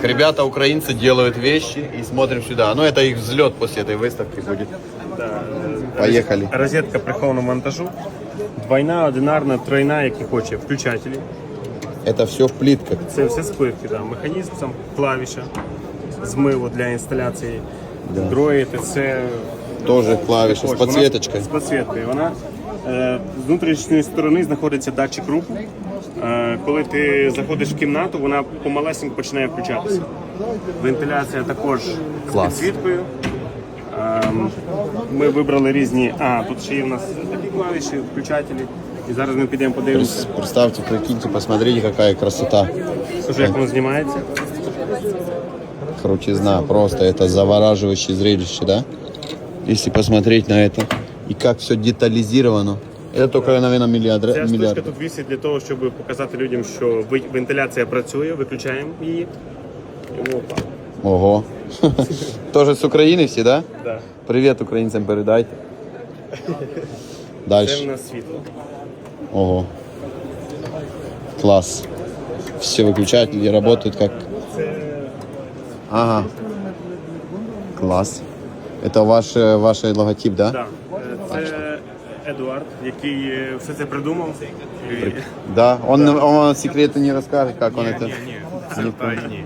Так, ребята украинцы делают вещи и смотрим сюда. Ну, это их взлет после этой выставки будет. Да. Поехали. Розетка прихованого монтажу. Двойна, одинарна, тройна, які хоче, включателі. Это все в плитках. Це все спливки, да. механізм, сам клавіша, змиву для інсталяції. Дроїд, це Тоже клавиши с Ось, вона подсветочкой. З підсвіткою. Вона е, з внутрішньої сторони знаходиться датчик руху. Е, коли ти заходиш в кімнату, вона помалесенько починає включатися. Вентиляція також Клас. з підсвіткою. Ем, ми вибрали різні. А, тут ще є в нас такі клавіші, включателі. І зараз ми підемо подивимося, Прес- Представьте, прикиньте, посмотрите, какая красота. скажу, як воно знімається. Крутизна, просто это завораживающее зрелище, да? Если посмотреть на это И как все детализировано. Это только, наверное, миллиард. Ця штучка миллиард. тут висить для того, щоб показати людям, що ви- вентиляція працює, виключаємо її. І опа. Ого. Тоже с Украины все, да? Да. Привет украинцам передайте. Це в Дальше. нас світло. Ого. Класс. Все выключатели работают как... Ага. Класс. Это ваш, э, ваш логотип, да? Да. Це Едуард, який е, все це придумав. Да. Он, он секреты не расскажет, как он это... Ні, ні, це тайні.